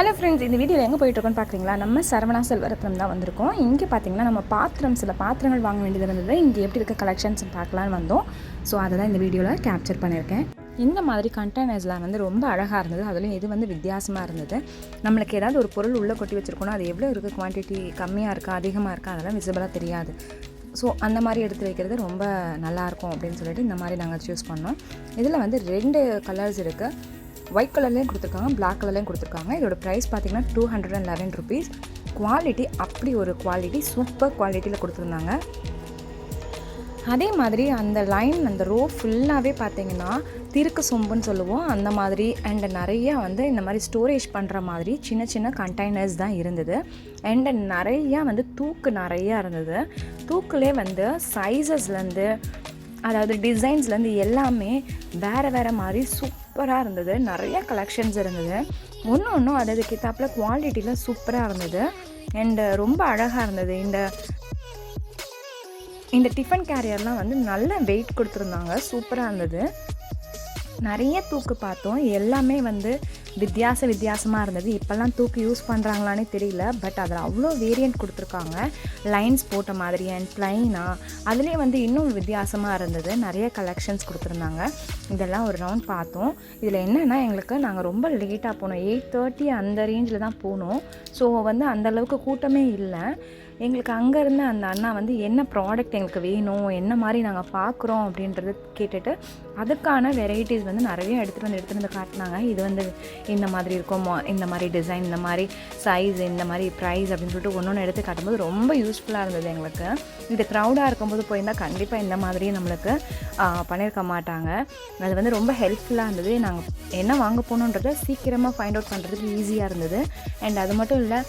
Hello friends இந்த வீடியோவில் எங்கே போயிட்டுருக்கோன்னு பார்க்குறீங்களா நம்ம சரவணா செல்வரத்னம் தான் வந்திருக்கோம். இங்கே பார்த்தீங்கன்னா நம்ம பாத்திரம் சில பாத்திரங்கள் வாங்க வேண்டியது இருந்தது. இங்கே எப்படி இருக்க கலெக்ஷன்ஸ் பார்க்கலான்னு வந்தோம். ஸோ அதை தான் இந்த வீடியோவில் கேப்சர் பண்ணியிருக்கேன். இந்த மாதிரி கண்டெய்னர்ஸ்லாம் வந்து ரொம்ப அழகாக இருந்தது. அதுலேயும் இது வந்து வித்தியாசமாக இருந்தது? நம்மளுக்கு ஏதாவது ஒரு பொருள் உள்ளே கொட்டி வச்சுருக்கோன்னா அது எவ்வளோ இருக்குது குவான்டிட்டி கம்மியாக இருக்கா? அதிகமாக இருக்கா? அதெல்லாம் விசிபிளாக தெரியாது. ஸோ அந்த மாதிரி எடுத்து வைக்கிறது ரொம்ப நல்லாயிருக்கும் அப்படின்னு சொல்லிட்டு இந்த மாதிரி நாங்கள் சூஸ் பண்ணோம். இதில் வந்து ரெண்டு கலர்ஸ் இருக்குது ஒயிட் கலர்லேயும் கொடுத்துருக்காங்க பிளாக் கலர்லேயும் கொடுத்துருக்காங்க. இதோட ப்ரைஸ் பார்த்தீங்கன்னா two hundred and eleven rupees quality அப்படி ஒரு குவாலிட்டி சூப்பர் குவாலிட்டியில் கொடுத்துருந்தாங்க. அதே மாதிரி அந்த லைன் அந்த ரோ ஃபுல்லாகவே பார்த்தீங்கன்னா திருக்கு சொம்புன்னு சொல்லுவோம். அந்த மாதிரி அண்ட் நிறையா வந்து இந்த மாதிரி ஸ்டோரேஜ் பண்ணுற மாதிரி சின்ன சின்ன கண்டெய்னர்ஸ் தான் இருந்தது. அண்ட் நிறையா வந்து தூக்கு நிறையா இருந்தது. தூக்குலே வந்து சைஸஸ்லேருந்து அதாவது டிசைன்ஸ்லேருந்து எல்லாமே வேறு வேறு மாதிரி சூப்பராக இருந்தது. நிறைய கலெக்ஷன்ஸ் இருந்தது. ஒன்று ஒன்றும் அதாவது கித்தாப்பில் குவாலிட்டியில் சூப்பராக இருந்தது. அண்டு ரொம்ப அழகாக இருந்தது. இந்த இந்த டிஃபன் கேரியர்லாம் வந்து நல்ல வெயிட் கொடுத்துருந்தாங்க. சூப்பராக இருந்தது. நிறைய தூக்கு பார்த்தோம். எல்லாமே வந்து வித்தியாச வித்தியாசமாக இருந்தது. இப்போல்லாம் தூக்கு யூஸ் பண்ணுறாங்களானே தெரியல. பட் அதில் அவ்வளோ வேரியண்ட் கொடுத்துருக்காங்க. லைன்ஸ் போட்ட மாதிரி அண்ட் ப்ளைனாக அதுலேயே வந்து இன்னும் வித்தியாசமாக இருந்தது. நிறைய கலெக்ஷன்ஸ் கொடுத்துருந்தாங்க. இதெல்லாம் ஒரு ரவுண்ட் பார்த்தோம். இதில் என்னென்னா எங்களுக்கு நாங்கள் ரொம்ப லேட்டாக போனோம். எயிட் தேர்ட்டி அந்த ரேஞ்சில் தான் போனோம். ஸோ வந்து அந்தளவுக்கு கூட்டமே இல்லை. எங்களுக்கு அங்கே இருந்த அந்த அண்ணா வந்து என்ன ப்ராடக்ட் எங்களுக்கு வேணும் என்ன மாதிரி நாங்கள் பார்க்குறோம் அப்படின்றது கேட்டுட்டு அதுக்கான வெரைட்டிஸ் வந்து நிறைய எடுத்துகிட்டு வந்து எடுத்துகிட்டு வந்து காட்டினாங்க. இது வந்து இந்த மாதிரி இருக்கும் இந்த மாதிரி டிசைன் இந்த மாதிரி சைஸ் இந்த மாதிரி ப்ரைஸ் அப்படின்னு சொல்லிட்டு ஒன்று ஒன்று எடுத்து காட்டும்போது ரொம்ப யூஸ்ஃபுல்லாக இருந்தது எங்களுக்கு. இது க்ரௌடாக இருக்கும்போது போயிருந்தால் கண்டிப்பாக இந்த மாதிரி நம்மளுக்கு பண்ணியிருக்க மாட்டாங்க. அது வந்து ரொம்ப ஹெல்ப்ஃபுல்லாக இருந்தது. நாங்கள் என்ன வாங்க போகணுன்றதை சீக்கிரமாக ஃபைண்ட் அவுட் பண்ணுறதுக்கு ஈஸியாக இருந்தது. அண்ட் அது மட்டும் இல்லை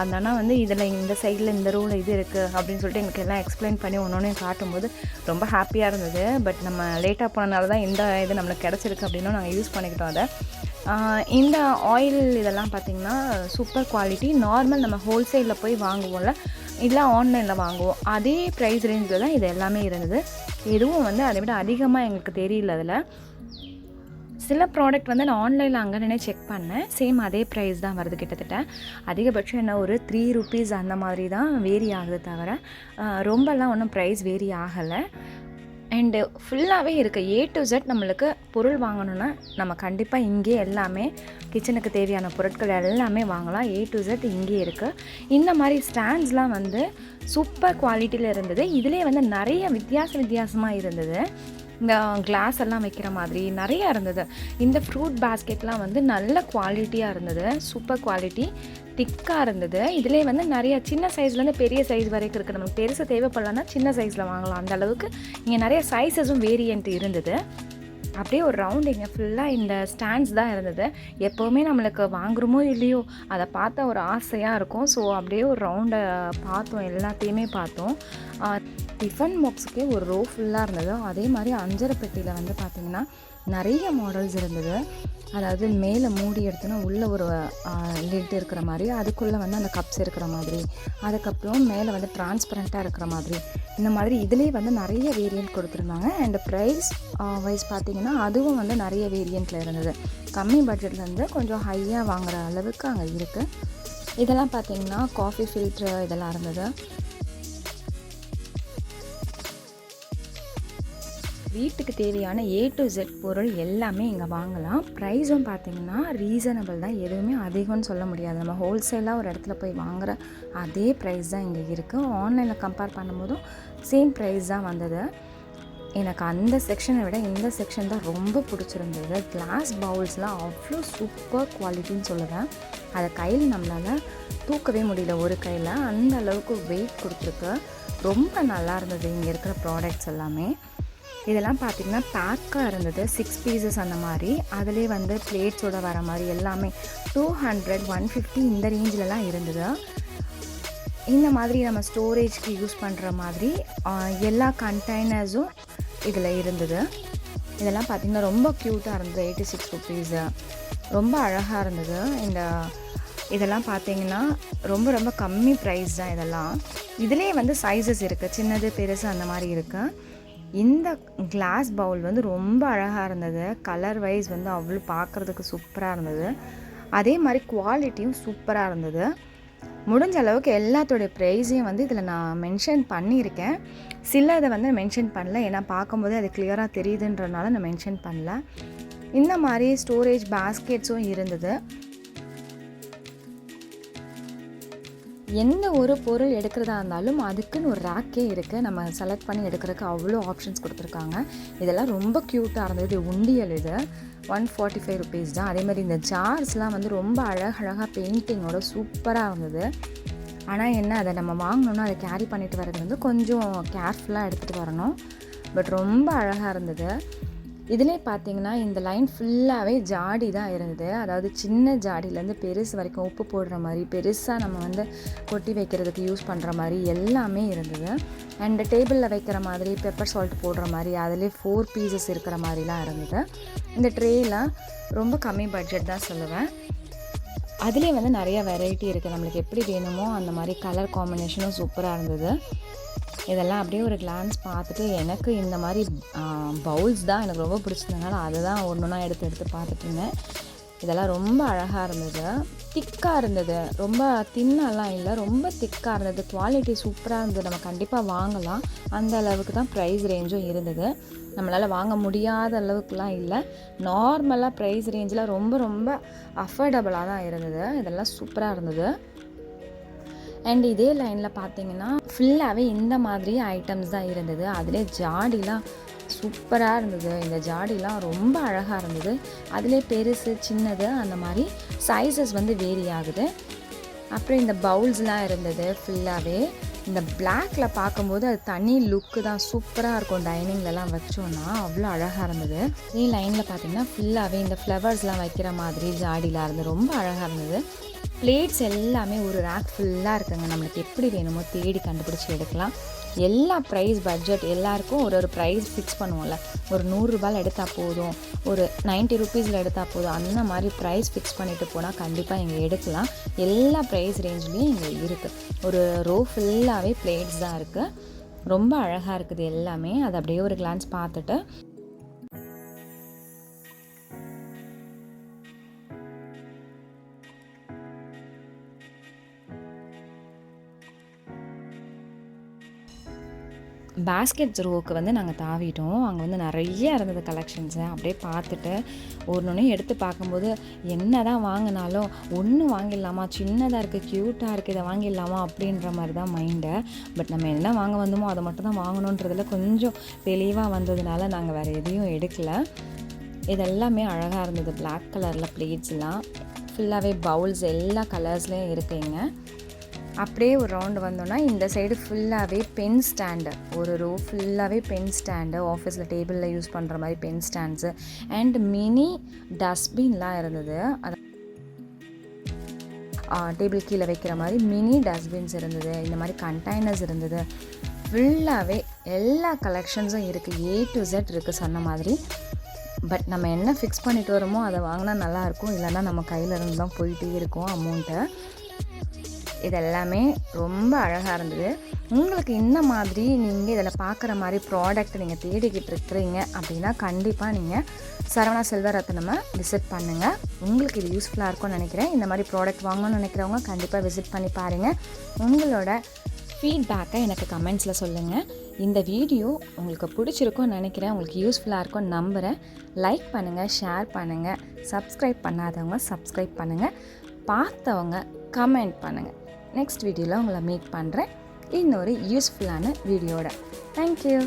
அந்த அண்ணா வந்து இதில் இந்த சைடில் இந்த ரூமில் இது இருக்குது அப்படின்னு சொல்லிட்டு எங்களுக்கு எல்லாம் எக்ஸ்பிளைன் பண்ணி ஒன்று ஒன்று காட்டும்போது ரொம்ப ஹாப்பியாக இருந்தது. பட் நம்ம லேட்டாக போனதுனால தான் இந்த இது நம்மளுக்கு கிடச்சிருக்கு அப்படின்னும் நாங்கள் யூஸ் பண்ணிக்கிட்டோம் அதை. இந்த ஆயில் இதெல்லாம் பார்த்திங்கன்னா சூப்பர் குவாலிட்டி நார்மல் நம்ம ஹோல்சேலில் போய் வாங்குவோம்ல இல்லை ஆன்லைனில் வாங்குவோம். அதே ப்ரைஸ் ரேஞ்சில் தான் இது எல்லாமே இருந்தது. எதுவும் வந்து அதை விட அதிகமாக எங்களுக்கு தெரியல அதில். சில ப்ராடக்ட் வந்து நான் ஆன்லைனில் அங்கே நின்று செக் பண்ணேன். சேம் அதே ப்ரைஸ் தான் வருது கிட்டத்தட்ட. அதிகபட்சம் என்ன ஒரு த்ரீ ருபீஸ் அந்த மாதிரி தான் வேரி ஆகுது தவிர ரொம்பலாம் ஒன்றும் ப்ரைஸ் வேரி ஆகலை. அண்டு ஃபுல்லாகவே இருக்குது ஏ டு ஜெட் நம்மளுக்கு பொருள் வாங்கணுன்னா நம்ம கண்டிப்பாக இங்கே எல்லாமே கிச்சனுக்கு தேவையான பொருட்கள் எல்லாமே வாங்கலாம். ஏ டு ஜெட் இங்கே இருக்குது இந்த மாதிரி ஸ்டாண்ட்ஸ்லாம் வந்து சூப்பர் குவாலிட்டியில் இருந்தது. இதிலே வந்து நிறைய வித்தியாச வித்தியாசமாக இருந்தது. இந்த கிளாஸ் எல்லாம் வைக்கிற மாதிரி நிறையா இருந்தது. இந்த ஃப்ரூட் பேஸ்கெட்லாம் வந்து நல்ல குவாலிட்டியாக இருந்தது. சூப்பர் குவாலிட்டி திக்காக இருந்தது. இதிலே வந்து நிறைய சின்ன சைஸ்லேருந்து பெரிய சைஸ் வரைக்கும் இருக்குது நமக்கு பெருசு தேவைப்படலன்னா சின்ன சைஸில் வாங்கலாம். அந்த அளவுக்கு இங்கே நிறைய சைஸஸும் வேரியண்ட் இருந்தது. அப்படியே ஒரு ரவுண்ட் இங்கே ஃபுல்லாக இந்த ஸ்டாண்ட்ஸ் தான் இருந்தது. எப்போவுமே நம்மளுக்கு வாங்குறோமோ இல்லையோ அதை பார்த்தா ஒரு ஆசையாக இருக்கும். ஸோ அப்படியே ஒரு ரவுண்டை பார்த்தோம். எல்லாத்தையுமே பார்த்தோம். டிஃபன் பாக்ஸுக்கே ஒரு ரோ ஃபுல்லாக இருந்ததோ. அதே மாதிரி அஞ்சரை பெட்டியில் வந்து பார்த்திங்கன்னா நிறைய மாடல்ஸ் இருந்தது. அதாவது மேலே மூடி எடுத்தோன்னா உள்ளே ஒரு லிட் இருக்கிற மாதிரி அதுக்குள்ளே வந்து அந்த கப்ஸ் இருக்கிற மாதிரி அதுக்கப்புறம் மேலே வந்து டிரான்ஸ்பரண்ட்டாக இருக்கிற மாதிரி இந்த மாதிரி இதுலேயே வந்து நிறைய வேரியண்ட் கொடுத்துருந்தாங்க. அண்ட் ப்ரைஸ் வைஸ் பார்த்திங்கன்னா அதுவும் வந்து நிறைய வேரியண்ட்டில் இருந்தது. கம்மி பட்ஜெட்லேருந்து கொஞ்சம் ஹையாக வாங்குற அளவுக்கு அங்கே இருக்குது இதெல்லாம் பார்த்திங்கன்னா காஃபி ஃபில்ட்ரு இதெல்லாம் இருந்தது. வீட்டுக்கு தேவையான ஏ டு ஜெட் பொருள் எல்லாமே இங்கே வாங்கலாம். ப்ரைஸும் பார்த்தீங்கன்னா ரீசனபிள் தான். எதுவுமே அதிகம்னு சொல்ல முடியாது. நம்ம ஹோல்சேலாக ஒரு இடத்துல போய் வாங்குகிற அதே ப்ரைஸ் தான் இங்கே இருக்குது ஆன்லைனில் கம்பேர் பண்ணும்போதும் சேம் ப்ரைஸ் தான் வந்தது. எனக்கு அந்த செக்ஷனை விட இந்த செக்ஷன் தான் ரொம்ப பிடிச்சிருந்தது. கிளாஸ் பவுல்ஸ்லாம் அவ்வளோ சூப்பர் குவாலிட்டின்னு சொல்லுவேன். அதை கையில் நம்மளால் தூக்கவே முடியல ஒரு கையில். அந்த அளவுக்கு வெயிட் கொடுத்துருக்கு. ரொம்ப நல்லா இருந்தது இங்கே இருக்கிற ப்ராடக்ட்ஸ் எல்லாமே. இதெல்லாம் பார்த்தீங்கன்னா பேக்காக இருந்தது சிக்ஸ் பீசஸ் அந்த மாதிரி. அதிலே வந்து பிளேட்ஸோடு வர மாதிரி எல்லாமே டூ ஹண்ட்ரட் ஒன் ஃபிஃப்டி இந்த ரேஞ்சிலலாம் இருந்தது. இந்த மாதிரி நம்ம ஸ்டோரேஜ்க்கு யூஸ் பண்ணுற மாதிரி எல்லா கண்டெய்னர்ஸும் இதில் இருந்தது. இதெல்லாம் பார்த்திங்கன்னா ரொம்ப க்யூட்டாக இருந்தது எயிட்டி சிக்ஸ் ருபீஸு ரொம்ப அழகாக இருந்தது. இந்த இதெல்லாம் பார்த்தீங்கன்னா ரொம்ப ரொம்ப கம்மி ப்ரைஸ் தான் இதெல்லாம். இதிலே வந்து சைஸஸ் இருக்குது சின்னது பெருசு அந்த மாதிரி இருக்குது இந்த கிளாஸ் பவுல் வந்து ரொம்ப அழகாக இருந்தது. கலர் வைஸ் வந்து அவ்வளோ பார்க்குறதுக்கு சூப்பராக இருந்தது. அதே மாதிரி குவாலிட்டியும் சூப்பராக இருந்தது. முடிஞ்ச அளவுக்கு எல்லாத்தோடைய ப்ரைஸையும் வந்து இதில் நான் மென்ஷன் பண்ணியிருக்கேன். சில இதை வந்து மென்ஷன் பண்ணல. ஏன்னா பார்க்கும்போது அது கிளியராக தெரியுதுன்றனால நான் மென்ஷன் பண்ணல. இந்த மாதிரி ஸ்டோரேஜ் பாஸ்கெட்ஸும் இருந்தது. எந்த ஒரு பொருள் எடுக்கிறதா இருந்தாலும் அதுக்குன்னு ஒரு ரேக்கே இருக்குது நம்ம செலக்ட் பண்ணி எடுக்கிறதுக்கு அவ்வளோ ஆப்ஷன்ஸ் கொடுத்துருக்காங்க. இதெல்லாம் ரொம்ப க்யூட்டாக இருந்தது. உண்டியல் இது. ஒன் ஃபார்ட்டி ஃபைவ் ருபீஸ் தான். அதே மாதிரி இந்த ஜார்ஸ்லாம் வந்து ரொம்ப அழகழகாக பெயிண்டிங்கோட சூப்பராக இருந்தது. ஆனால் என்ன அதை நம்ம வாங்கணுன்னா அதை கேரி பண்ணிட்டு வர்றது வந்து கொஞ்சம் கேர்ஃபுல்லாக எடுத்துகிட்டு வரணும். பட் ரொம்ப அழகாக இருந்தது. இதிலே பார்த்தீங்கன்னா இந்த லைன் ஃபுல்லாகவே ஜாடி தான் இருந்தது. அதாவது சின்ன ஜாடியிலேருந்து பெருசு வரைக்கும் உப்பு போடுற மாதிரி பெருசாக நம்ம வந்து கொட்டி வைக்கிறதுக்கு யூஸ் பண்ணுற மாதிரி எல்லாமே இருந்தது. அண்ட் டேபிளில் வைக்கிற மாதிரி பெப்பர் சால்ட் போடுற மாதிரி அதிலே ஃபோர் பீசஸ் இருக்கிற மாதிரிலாம் இருந்தது. இந்த ட்ரேலாம் ரொம்ப கம்மி பட்ஜெட் தான் சொல்லுவேன். அதிலே வந்து நிறைய வெரைட்டி இருக்குது நம்மளுக்கு எப்படி வேணுமோ அந்த மாதிரி கலர் காம்பினேஷனும் சூப்பராக இருந்தது. இதெல்லாம் அப்படியே ஒரு கிளான்ஸ் பார்த்துட்டு எனக்கு இந்த மாதிரி பவுல்ஸ் தான் எனக்கு ரொம்ப பிடிச்சிருந்தனால அதை தான் ஒன்று ஒன்றா எடுத்து எடுத்து பார்த்துட்டு இருந்தேன். இதெல்லாம் ரொம்ப அழகாக இருந்தது. திக்காக இருந்தது. ரொம்ப தின்னெல்லாம் இல்லை. ரொம்ப திக்காக இருந்தது. குவாலிட்டி சூப்பராக இருந்தது. நம்ம கண்டிப்பாக வாங்கலாம். அந்த அளவுக்கு தான் ப்ரைஸ் ரேஞ்சும் இருந்தது. நம்மளால் வாங்க முடியாத அளவுக்குலாம் இல்லை. நார்மலாக ப்ரைஸ் ரேஞ்சில் ரொம்ப ரொம்ப அஃபோர்டபுளாக தான் இருந்தது. இதெல்லாம் சூப்பராக இருந்தது. அண்ட் இதே லைனில் பார்த்தீங்கன்னா ஃபுல்லாகவே இந்த மாதிரி ஐட்டம்ஸ் தான் இருந்தது. அதிலே ஜாடிலாம் சூப்பராக இருந்தது. இந்த ஜாடிலாம் ரொம்ப அழகாக இருந்தது. அதிலே பெருசு சின்னது அந்த மாதிரி சைஸஸ் வந்து வேரி ஆகுது. அப்புறம் இந்த பவுல்ஸ்லாம் இருந்தது ஃபுல்லாகவே இந்த பிளாக்ல பார்க்கும்போது அது தனி லுக்கு தான். சூப்பராக இருக்கும் டைனிங்லலாம் வச்சோன்னா அவ்வளோ அழகாக இருந்தது. இதே லைனில் பார்த்தீங்கன்னா ஃபுல்லாகவே இந்த ஃப்ளவர்ஸ்லாம் வைக்கிற மாதிரி ஜாடிலாம் இருந்தது ரொம்ப அழகாக இருந்தது. பிளேட்ஸ் எல்லாமே ஒரு ரேக் ஃபுல்லாக இருக்குங்க. நம்மளுக்கு எப்படி வேணுமோ தேடி கண்டுபிடிச்சி எடுக்கலாம். எல்லா ப்ரைஸ் பட்ஜெட் எல்லாருக்கும் ஒரு ஒரு ப்ரைஸ் ஃபிக்ஸ் பண்ணுவோம்ல. ஒரு நூறுரூபாயில் எடுத்தால் போதும். ஒரு நைன்ட்டி ருபீஸில் எடுத்தால் போதும். அந்த மாதிரி ப்ரைஸ் ஃபிக்ஸ் பண்ணிட்டு போனால் கண்டிப்பாக இங்கே எடுக்கலாம். எல்லா ப்ரைஸ் ரேஞ்ச்லேயும் இங்கே இருக்குது ஒரு ரோ ஃபுல்லாகவே பிளேட்ஸ் தான் இருக்குது ரொம்ப அழகாக இருக்குது எல்லாமே. அதை அப்படியே ஒரு கிளான்ஸ் பார்த்துட்டு பேஸ்கெட் ரோவுக்கு வந்து நாங்கள் தாவிட்டோம். அங்கே வந்து நிறைய இருந்தது கலெக்ஷன்ஸை அப்படியே பார்த்துட்டு ஒன்று எடுத்து பார்க்கும்போது என்ன தான் வாங்கினாலும் ஒன்று வாங்கிடலாமா? சின்னதாக இருக்குது க்யூட்டாக இருக்குது இதை வாங்கிடலாமா? அப்படின்ற மாதிரி தான் மைண்டை பட் நம்ம என்ன வாங்க வந்தோமோ அதை மட்டும் தான் வாங்கணுன்றதுல கொஞ்சம் தெளிவாக வந்ததுனால நாங்கள் வேறு எதையும் எடுக்கல. இதெல்லாமே அழகாக இருந்தது. பிளாக் கலரில் பிளேட்ஸ்லாம் ஃபுல்லாகவே பவுல்ஸ் எல்லா கலர்ஸ்லேயும் இருக்குங்க அப்படியே ஒரு ரவுண்டு வந்தோன்னா இந்த சைடு ஃபுல்லாகவே பென் ஸ்டாண்டு ஒரு ரோ ஃபுல்லாகவே பென் ஸ்டாண்டு ஆஃபீஸில் டேபிளில் யூஸ் பண்ணுற மாதிரி பென் ஸ்டாண்ட்ஸு அண்ட் மினி டஸ்ட்பின்லாம் இருந்தது. அது டேபிள் கீழே வைக்கிற மாதிரி மினி டஸ்ட்பின்ஸ் இருந்தது. இந்த மாதிரி கண்டெய்னர்ஸ் இருந்தது. ஃபுல்லாகவே எல்லா கலெக்ஷன்ஸும் இருக்குது ஏ டு ஜெட் இருக்குது சொன்ன மாதிரி. பட் நம்ம என்ன ஃபிக்ஸ் பண்ணிட்டு வரோமோ அதை வாங்கினா நல்லாயிருக்கும் இல்லைன்னா நம்ம கையில் இருந்து தான் போயிட்டே இருக்கும் அமௌண்ட்டை இதெல்லாமே ரொம்ப அழகாக இருந்தது. உங்களுக்கு இந்த மாதிரி நீங்கள் இதில் பார்க்குற மாதிரி ப்ராடக்ட் நீங்கள் தேடிக்கிட்டு இருக்கிறீங்க அப்படின்னா கண்டிப்பாக நீங்கள் சரவணா செல்வரத்னமை விசிட் பண்ணுங்கள் உங்களுக்கு இது யூஸ்ஃபுல்லாக இருக்கும்னு நினைக்கிறேன். இந்த மாதிரி ப்ராடக்ட் வாங்கணும்னு நினைக்கிறவங்க கண்டிப்பாக விசிட் பண்ணி பாருங்கள் உங்களோட ஃபீட்பேக்கை எனக்கு கமெண்ட்ஸில் சொல்லுங்கள் இந்த வீடியோ உங்களுக்கு பிடிச்சிருக்கும்னு நினைக்கிறேன். உங்களுக்கு யூஸ்ஃபுல்லாக இருக்கும்னு நம்புகிறேன் லைக் பண்ணுங்கள் ஷேர் பண்ணுங்கள் சப்ஸ்கிரைப் பண்ணாதவங்க சப்ஸ்கிரைப் பண்ணுங்கள் பார்த்தவங்க கமெண்ட் பண்ணுங்கள் நெக்ஸ்ட் வீடியோவில் உங்களை மீட் பண்ணுறேன் இன்னொரு யூஸ்ஃபுல்லான வீடியோட தேங்க்யூ